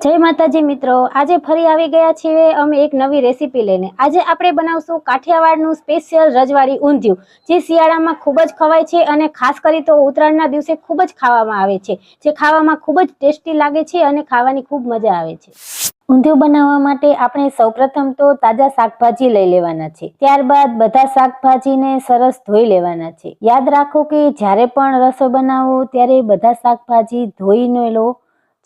જય માતાજી મિત્રો. આજે ફરી આવી ગયા છીએ અમે એક નવી રેસીપી લઈને. આજે આપણે બનાવશું કાઠિયાવાડનું સ્પેશિયલ રજવાડી ઊંધિયું, જે શિયાળામાં ખૂબ જ ખવાય છે અને ખાસ કરી તો ઉત્તરાયણના દિવસે ખૂબ જ ખાવામાં આવે છે, જે ખાવામાં ખૂબ જ ટેસ્ટી લાગે છે અને ખાવાની ખૂબ મજા આવે છે. ઊંધિયું બનાવવા માટે આપણે સૌપ્રથમ તો તાજા શાકભાજી લઈ લેવાના છે. ત્યારબાદ બધા શાકભાજીને સરસ ધોઈ લેવાના છે. યાદ રાખો કે જ્યારે પણ રસોઈ બનાવો ત્યારે બધા શાકભાજી ધોઈને લો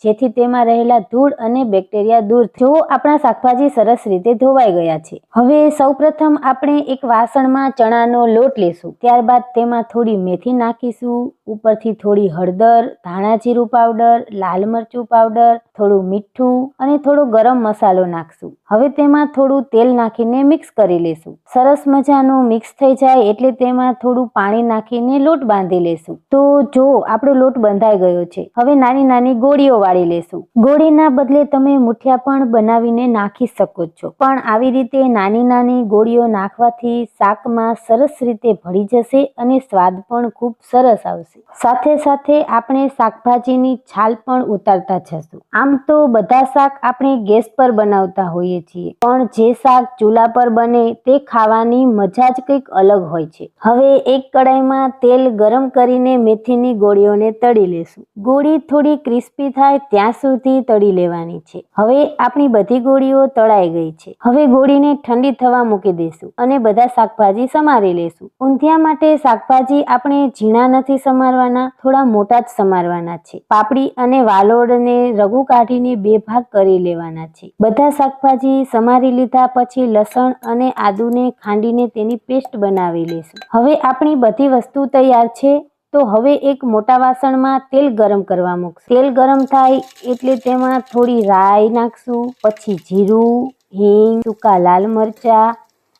જેથી તેમાં રહેલા ધૂળ અને બેક્ટેરિયા દૂર જો આપણા શાકભાજી સરસ રીતે ધોવાઈ ગયા છે. હવે સૌપ્રથમ આપણે એક વાસણમાં ચણાનો લોટ લેશું. ત્યારબાદ તેમાં થોડી મેથી નાખીશું. ઉપરથી થોડી હળદર ધાણા જીરું પાવડર, લાલ મરચું પાવડર, થોડું મીઠું અને થોડો ગરમ મસાલો નાખશું. હવે તેમાં થોડું તેલ નાખીને મિક્સ કરી લેશું. સરસ મજાનું મિક્સ થઈ જાય એટલે તેમાં થોડું પાણી નાખીને લોટ બાંધી લેશું. તો જો આપણો લોટ બંધાઈ ગયો છે, હવે નાની નાની ગોળીઓ વાળી લેશું. ગોળીના બદલે તમે મુઠિયા પણ બનાવીને નાખી શકો છો. પણ આવી રીતે નાની નાની ગોળીઓ નાખવાથી શાકમાં સરસ રીતે ભળી જશે અને સ્વાદ પણ ખૂબ સરસ આવશે. સાથે સાથે આપણે શાકભાજીની છાલ પણ ઉતારતા જશું. આમ તો બધા શાક આપણે ગેસ પર બનાવતા હોઈએ છીએ. પણ જે શાક ચૂલા પર બને તે ખાવાની મજા જ કંઈક અલગ હોય છે. હવે એક કડાઈમાં તેલ ગરમ કરીને મેથીની ગોળીઓને તળી લેશું. ગોળી થોડી ક્રિસ્પી થાય ત્યાં સુધી તળી લેવાની છે. હવે આપણી બધી ગોળીઓ તળાઈ ગઈ છે. હવે ગોળીને ઠંડી થવા મૂકી દેશું અને બધા શાકભાજી સમારી લેશું. ઊંધિયા માટે શાકભાજી આપણે ઝીણા નથી સમારવાના, થોડા મોટા જ સમારવાના છે. પાપડી અને વાલોડને રગુ કાઢીને બે ભાગ કરી લેવાના છે. બધા શાકભાજી સમારી લીધા પછી લસણ અને આદુને ખાંડીને તેની પેસ્ટ બનાવી લઈશું હવે આપણી બધી વસ્તુ તૈયાર છે, તો હવે એક મોટા વાસણમાં તેલ ગરમ કરવા મૂકશું. તેલ ગરમ થાય એટલે તેમાં થોડી રાઈ નાખશું, પછી જીરું, હિંગ, સૂકા લાલ મરચા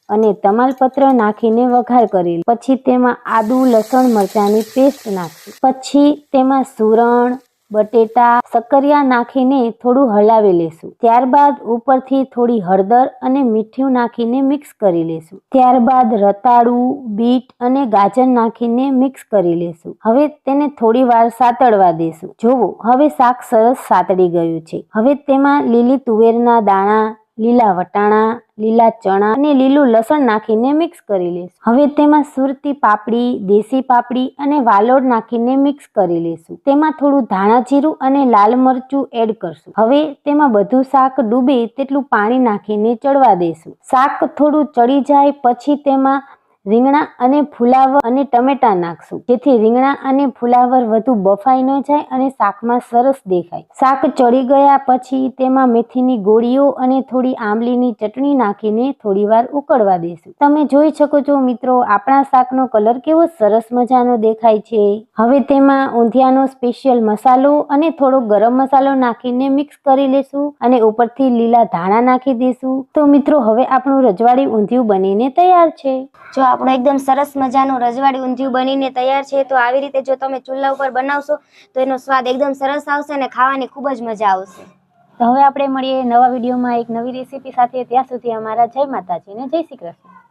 અને તમાલપત્ર નાખીને વઘાર કરી પછી તેમાં આદુ, લસણ, મરચાંની પેસ્ટ નાખશું. પછી તેમાં સુરણ બટેટા સક્કરિયા નાખીને થોડું હલાવી લેશું. ત્યારબાદ ઉપરથી થોડી હળદર અને મીઠું નાખીને મિક્સ કરી લેશું. ત્યારબાદ રતાળું, બીટ અને ગાજર નાખીને મિક્સ કરી લેશું. હવે તેને થોડી વાર સાતળવા દેશું. જોવો, હવે શાક સરસ સાતળી ગયું છે. હવે તેમાં લીલી તુવેરના દાણા, લીલા વટાણા લીલા ચણા અને લીલું લસણ નાખીને મિક્સ કરી લેશું હવે તેમાં સુરતી પાપડી, દેશી પાપડી અને વાલોડ નાખીને મિક્સ કરી લેશું તેમાં થોડું ધાણા જીરું અને લાલ મરચું એડ કરશું. હવે તેમાં બધું શાક ડૂબે તેટલું પાણી નાખીને ચડવા દેશું શાક થોડું ચડી જાય પછી તેમાં રીંગણા અને ફુલાવર અને ટમેટા નાખશું. જેથી રીંગણા અને ફુલાવર વધુ બફાઈ ન જાય અને શાકમાં સરસ દેખાય. શાક ચડી ગયા પછી તેમાં મેથીની ગોળીઓ અને થોડી આંબલીની ચટણી નાખીને થોડી વાર ઉકળવા દેશું. તમે જોઈ શકો છો મિત્રો, આપણા શાકનો કલર કેવો સરસ મજાનો દેખાય છે. હવે તેમાં ઊંધિયાનો સ્પેશિયલ મસાલો અને થોડો ગરમ મસાલો નાખીને મિક્સ કરી લેશું અને ઉપરથી લીલા ધાણા નાખી દઈશું તો મિત્રો, હવે આપણું રજવાડી ઊંધિયું બનીને તૈયાર છે. જો આપણું એકદમ સરસ મજાનું રજવાડી ઊંધિયું બનીને તૈયાર છે. તો આવી રીતે જો તમે ચૂલા ઉપર બનાવશો, તો એનો સ્વાદ એકદમ સરસ આવશે અને ખાવાની ખૂબ જ મજા આવશે. તો હવે આપણે મળીએ નવા વિડીયોમાં એક નવી રેસીપી સાથે. ત્યાં સુધી અમારા જય માતાજી ને જય શ્રી કૃષ્ણ.